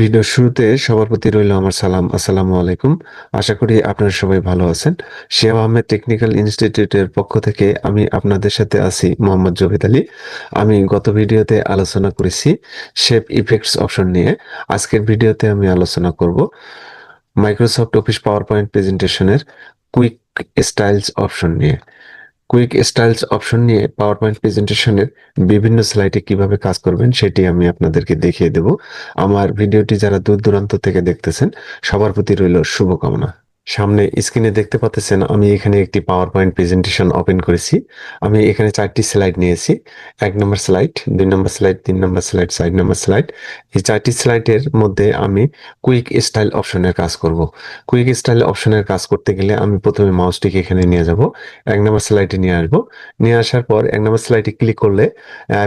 ভিডিওর শুরুতে সবার প্রতি রইল আমার সালাম। আসসালামু আলাইকুম। আশা করি আপনারা সবাই ভালো আছেন। শেব আহমেদ টেকনিক্যাল ইনস্টিটিউটের পক্ষ থেকে আমি আপনাদের সাথে আছি মোহাম্মদ জবিদ আলী। আমি গত ভিডিওতে আলোচনা করেছি শেপ ইফেক্টস অপশন নিয়ে। আজকের ভিডিওতে আমি আলোচনা করব মাইক্রোসফট অফিস পাওয়ার পয়েন্ট প্রেজেন্টেশনের কুইক স্টাইলস অপশন নিয়ে। কুইক স্টাইলস অপশন নিয়ে পাওয়ার পয়েন্ট প্রেজেন্টেশনের বিভিন্ন স্লাইডে কীভাবে কাজ করবেন, সেটি আমি আপনাদেরকে দেখিয়ে দেব। আমার ভিডিওটি যারা দূর দূরান্ত থেকে দেখতেছেন, সবার প্রতি রইল শুভকামনা। সামনে স্ক্রিনে দেখতে পাচ্ছেন আমি এখানে একটি পাওয়ার পয়েন্ট প্রেজেন্টেশন ওপেন করেছি। আমি এখানে চারটি স্লাইড নিয়েছি। এক নম্বর স্লাইড দুই নম্বর স্লাইড তিন নম্বর স্লাইড চার নম্বর স্লাইড এই চারটি স্লাইডের মধ্যে আমি কুইক স্টাইল অপশনের কাজ করব। কুইক স্টাইল অপশনের কাজ করতে গেলে আমি প্রথমে মাউসটিকে এখানে নিয়ে যাব। এক নম্বর স্লাইডে নিয়ে আসব। নিয়ে আসার পর এক নম্বর স্লাইডে ক্লিক করলে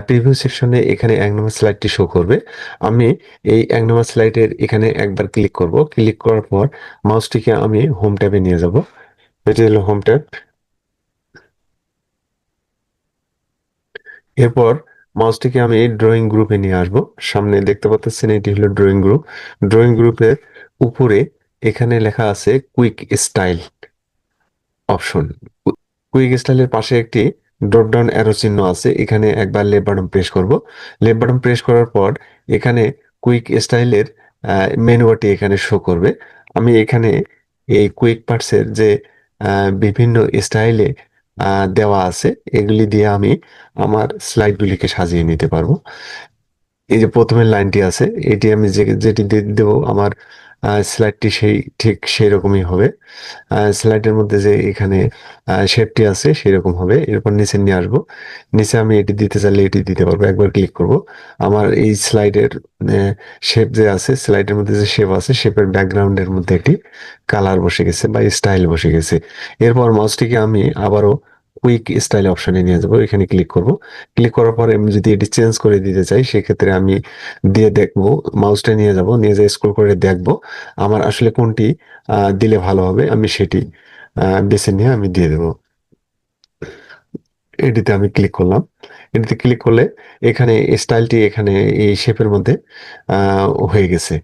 প্রিভিউ সেকশনে এখানে এক নম্বর স্লাইডটি শো করবে। আমি এই এক নম্বর স্লাইডের এখানে একবার ক্লিক করব। ক্লিক করার পর মাউসটিকে আমি হোম ট্যাবে নিয়ে যাব। এটি হলো হোম ট্যাব এরপর মাউসটিকে আমি ড্রয়িং গ্রুপে নিয়ে আসব। সামনে দেখতে পাচ্ছেন, এটি হলো ড্রয়িং গ্রুপ ড্রয়িং গ্রুপের উপরে এখানে লেখা আছে কুইক স্টাইল অপশন কুইক স্টাইলের পাশে একটি ড্রপ ডাউন অ্যারো চিহ্ন আছে। এখানে একবার লেফট বাটন প্রেস করব। লেফট বাটন প্রেস করার পর এখানে কুইক স্টাইলের মেনুয়াটি এখানে শো করবে। আমি এখানে এই কুইক পার্টসের যে বিভিন্ন স্টাইলে দেওয়া আছে, এগুলি দিয়ে আমি আমার স্লাইডগুলিকে সাজিয়ে নিতে পারব। এই যে প্রথমের লাইনটি আছে, এটি আমি যে, যেটি দেবো, আমার স্লাইডটি সেই, ঠিক সেই রকমই হবে স্লাইডের মধ্যে যে এখানে শেপটি আছে সেই রকম হবে। এরপর নিচে নিয়ে আসব। নিচে আমি এটি দিতে চাইলে এটি দিতে পারব। একবার ক্লিক করব। আমার এই স্লাইডের শেপ যে আছে স্লাইডের মধ্যে যে শেপ আছে শেপের ব্যাকগ্রাউন্ডের মধ্যে একটি কালার বসে গেছে বা স্টাইল বসে গেছে। এরপর মাউসটিকে আমি আবারও কুইক স্টাইল অপশনে নিয়ে যাব, এখানে ক্লিক করব। ক্লিক করার পরে আমি যদি এটি চেঞ্জ করে দিতে চাই, সেক্ষেত্রে আমি দিয়ে দেখব মাউসটা নিয়ে যাব, নিয়ে যেয়ে স্ক্রল করে দেখব, আমার আসলে কোনটি দিলে ভালো হবে, আমি সেটি বেছে নিয়ে আমি দিয়ে দেব। এটিতে আমি ক্লিক করলাম। এটিতে ক্লিক করলে এখানে স্টাইলটি এখানে এই শেপের মধ্যে হয়ে গেছে।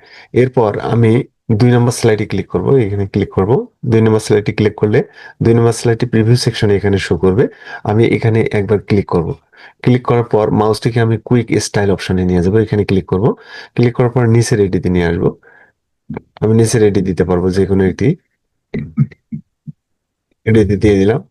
এরপর আমি দুই নম্বর স্লাইডে ক্লিক করব, এখানে ক্লিক করব। দুই নম্বর স্লাইডে ক্লিক করলে দুই নম্বর স্লাইডটি প্রিভিউ সেকশনে এখানে শো করবে। আমি এখানে একবার ক্লিক করব। ক্লিক করার পর মাউসটিকে আমি কুইক স্টাইল অপশনে নিয়ে যাব। এখানে ক্লিক করব। ক্লিক করার পর নিচের এডিতে নিয়ে আসব। আমি নিচের এডি দিতে পারব যে কোনো একটি এডিতে দিয়ে দিলাম।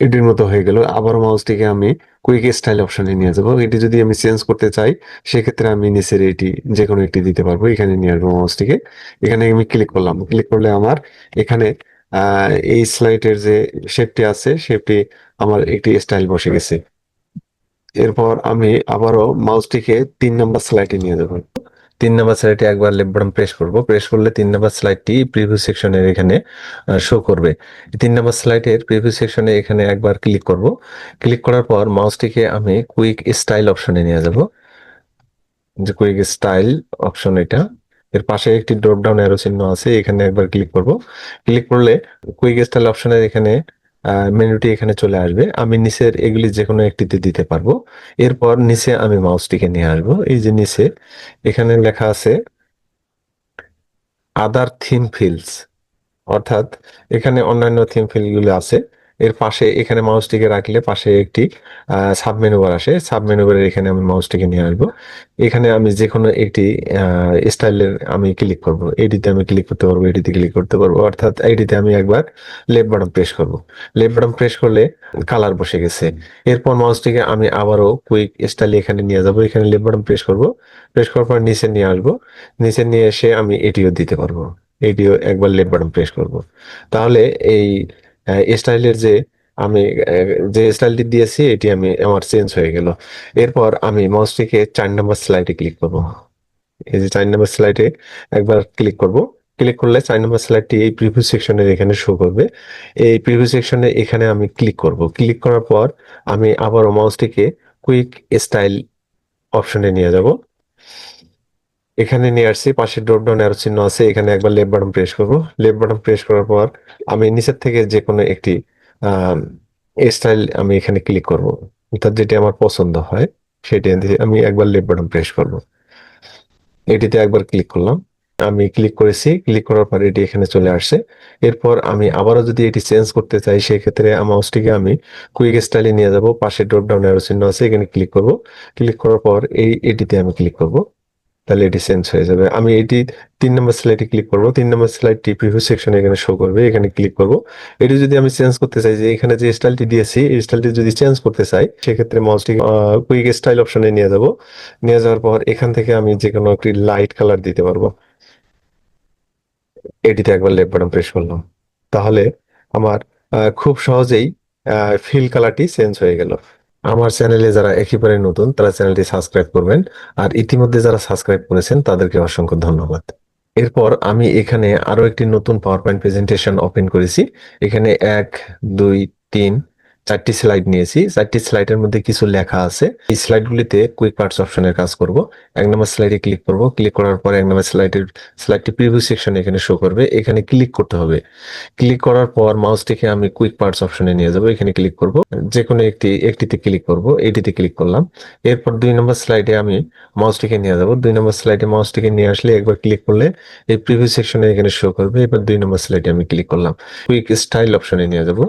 এটির মতো হয়ে গেল। আবার মাউসটিকে আমি কুইক স্টাইল অপশনে নিয়ে যাব। এটি যদি আমি চেঞ্জ করতে চাই, সেক্ষেত্রে আমি নিচের এটি যে কোনো একটি দিতে পারব। এখানে নিয়ে আসব মাউসটিকে এখানে আমি ক্লিক করলাম। ক্লিক করলে আমার এখানে এই স্লাইডের যে শেপটি আছে শেপটি আমার একটি স্টাইল বসে গেছে। এরপর আমি আবারও মাউসটিকে তিন নম্বর স্লাইডে নিয়ে যাব। তিন নাম্বার স্লাইডে একবার লেফট বাটন প্রেস করব। প্রেস করলে তিন নাম্বার স্লাইডটি প্রিভিউ সেকশনের এখানে শো করবে। তিন নাম্বার স্লাইডের প্রিভিউ সেকশনে এখানে একবার ক্লিক করব। ক্লিক করার পর মাউসটিকে আমি কুইক স্টাইল অপশনে নিয়ে যাব। যে কুইক স্টাইল অপশন এটা। এর পাশে একটি ড্রপ ডাউন অ্যারো চিহ্ন আছে, এখানে একবার ক্লিক করব। ক্লিক করলে কুইক স্টাইল অপশনের এখানে মেনুটি এখানে চলে আসবে। আমি নিচের এগুলি যে কোনো একটিতে দিতে পারব। এরপর নিচে আমি মাউসটিকে নিয়ে আসব। এই যে নিচে, এখানে লেখা আছে আদার থিম ফিল্ডস অর্থাৎ এখানে অন্যান্য থিম ফিল্ডগুলো আছে। এর পাশে এখানে মাউসটিকে রাখলে পাশে একটি সাব মেনু বার আসে। সাব মেনু বারের এখানে আমি মাউসটিকে নিয়ে আসব। এখানে আমি যে কোনো একটি স্টাইলের আমি ক্লিক করব। এটিতে আমি ক্লিক করতে পারব এটিতে ক্লিক করতে পারব। অর্থাৎ এটিতে আমি একবার লেফট বাটন প্রেস করব। লেফট বাটন প্রেস করলে কালার বসে গেছে। এরপর মাউসটিকে আমি আবারও কুইক স্টাইল এখানে নিয়ে যাব। এখানে লেফট বাটন প্রেস করব। প্রেস করার পর নিচে নিয়ে আসব। নিচে নিয়ে এসে আমি এটিও দিতে পারব। এটিও একবার লেফট বাটন প্রেস করব। তাহলে এই স্টাইলের যে আমি যে স্টাইলটি দিয়েছি, এটি আমি আমার চেঞ্জ হয়ে গেল। এরপর আমি মাউসটিকে চার নম্বর স্লাইডে ক্লিক করব। এই যে চার নম্বর স্লাইডে একবার ক্লিক করব। ক্লিক করলে চার নম্বর স্লাইডটি এই প্রিভিউ সেকশনের এখানে শো করবে। এই প্রিভিউ সেকশনে এখানে আমি ক্লিক করব। ক্লিক করার পর আমি আবারও মাউসটিকে কুইক স্টাইল অপশনে নিয়ে যাব। এখানে নিয়ে আসছি, পাশে ড্রপ ডাউন অ্যারো চিহ্ন আছে, এখানে একবার লেফট বাটন প্রেস করব। লেফট বাটন প্রেস করার পর আমি নিচের থেকে যে কোনো একটি স্টাইল আমি এখানে ক্লিক করব। অর্থাৎ যেটি আমার পছন্দ হয়, সেটি আমি একবার লেফট বাটন প্রেস করব। এটিতে একবার ক্লিক করলাম। আমি ক্লিক করেছি ক্লিক করার পর এটি এখানে চলে আসছে। এরপর আমি আবারও যদি এটি চেঞ্জ করতে চাই, সেক্ষেত্রে মাউসটিকে আমি কুইক স্টাইলে নিয়ে যাব। পাশে ড্রপ ডাউন অ্যারো চিহ্ন আছে, এখানে ক্লিক করব। ক্লিক করার পর এই, এটিতে আমি ক্লিক করব। তাহলে এটি চেঞ্জ হয়ে যাবে। আমি এটি তিন নম্বর স্লাইডে ক্লিক করব। তিন নম্বর স্লাইডটি প্রিভিউ সেকশন এখানে শো করবে। এখানে ক্লিক করব। এটি যদি আমি চেঞ্জ করতে চাই যে এখানে যে স্টাইলটি দিয়েছি, এই স্টাইলটি যদি চেঞ্জ করতে চাই, সেক্ষেত্রে মাউসটি কুইক স্টাইল অপশনে নিয়ে যাব। নিয়ে যাওয়ার পর এখান থেকে আমি যে কোনো একটি লাইট কালার দিতে পারব। এটিতে একবার লেফট বাটন প্রেস করলাম। তাহলে আমার খুব সহজেই ফিল কালারটি চেঞ্জ হয়ে গেল। আমার চ্যানেলে যারা একেবারে নতুন, তারা চ্যানেলটি সাবস্ক্রাইব করবেন। আর ইতিমধ্যে যারা সাবস্ক্রাইব করেছেন, তাদেরকে অসংখ্য ধন্যবাদ। এরপর আমি এখানে আরও একটি নতুন পাওয়ার পয়েন্ট প্রেজেন্টেশন ওপেন করেছি। এখানে এক, দুই, তিন চারটি স্লাইড নিয়েছি। চারটি স্লাইডের মধ্যে কিছু লেখা আছে। এই স্লাইডগুলিতে কুইক পার্টস অপশনের কাজ করব। এক নম্বর স্লাইডে ক্লিক করব। ক্লিক করার পর এক নম্বর স্লাইডের স্লাইডটি প্রিভিউ সেকশন এখানে শো করবে। এখানে ক্লিক করতে হবে। ক্লিক করার পর মাউসটিকে আমি কুইক পার্টস অপশনে নিয়ে যাব। এখানে ক্লিক করব। যে কোনো একটি, একটিতে ক্লিক করব। এটিতে ক্লিক করলাম। এরপর দুই নম্বর স্লাইডে আমি মাউসটিকে নিয়ে যাব। দুই নম্বর স্লাইডে মাউসটিকে নিয়ে আসলে একবার ক্লিক করলে এই প্রিভিউ সেকশনে এখানে শো করবে। এবার দুই নম্বর স্লাইডে আমি ক্লিক করলাম। কুইক স্টাইল অপশনে নিয়ে যাব।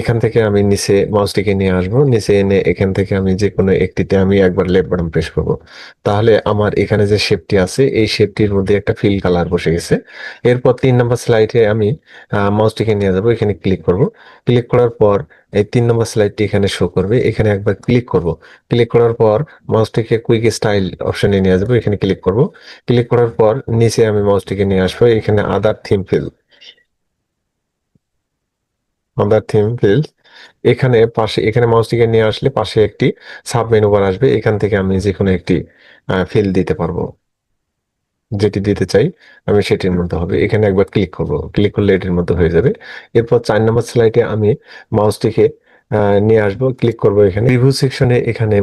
এখান থেকে আমি নিচে মাউসটিকে নিয়ে আসব। নিচে এনে এখান থেকে আমি যে কোনো একটিতে আমি একবার লেফট বাটন প্রেস করব। তাহলে আমার এখানে যে শেপটি আছে, এই শেপটির মধ্যে একটা ফিল কালার বসে গেছে। এরপর তিন নম্বর স্লাইডে আমি মাউসটিকে নিয়ে যাব। এখানে ক্লিক করব। ক্লিক করার পর এই তিন নম্বর স্লাইডটি এখানে শো করবে। এখানে একবার ক্লিক করব। ক্লিক করার পর মাউসটিকে কুইক স্টাইল অপশনে নিয়ে যাব। এখানে ক্লিক করব। ক্লিক করার পর নিচে আমি মাউসটিকে নিয়ে আসব। এখানে other theme fill other theme field এখানে পাশে, এখানে মাউসটিকে নিয়ে আসলে পাশে একটি সাব মেনু বার আসবে। এখান থেকে আমি যে কোনো একটি ফিল দিতে পারব। যেটি দিতে চাই, আমি সেটির মধ্যে হবে। এখানে একবার ক্লিক করব। ক্লিক করলে এটির মধ্যে হয়ে যাবে। এরপর চার নম্বর স্লাইডে আমি মাউসটিকে নিয়ে আসব। ক্লিক করব এখানে। রিভিউ সেকশনে এখানে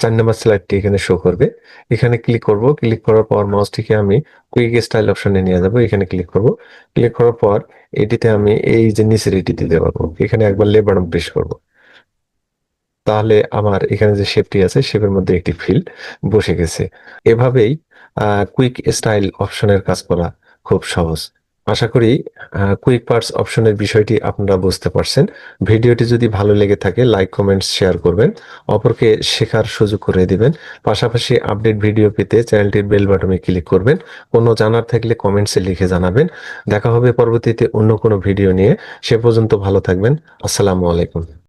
চার নাম্বার স্লাইডটি এখানে শো করবে। এখানে ক্লিক করব। ক্লিক করার পর মাউসটিকে আমি কুইক স্টাইল অপশনে নিয়ে যাব। এখানে ক্লিক করব। ক্লিক করার পর এটিতে আমি এই যে নিচের এটি দিতে পারব। এখানে একবার লেবার প্রেস করব। তাহলে আমার এখানে যে শেপটি আছে শেপের মধ্যে একটি ফিল্ড বসে গেছে। এভাবেই কুইক স্টাইল অপশনের কাজ করা খুব সহজ। আশা করি কুইক পার্টস অপশনের বিষয়টি আপনারা বুঝতে পারছেন। ভিডিওটি যদি ভালো লেগে থাকে লাইক কমেন্টস শেয়ার করবেন। অপরকে শেখার সুযোগ করে দিবেন। পাশাপাশি আপডেট ভিডিও পেতে চ্যানেলটির বেল বাটনে ক্লিক করবেন। কোনো জানার থাকলে কমেন্টসে লিখে জানাবেন। দেখা হবে পরবর্তীতে অন্য কোনো ভিডিও নিয়ে। সে পর্যন্ত ভালো থাকবেন। আসসালামু আলাইকুম।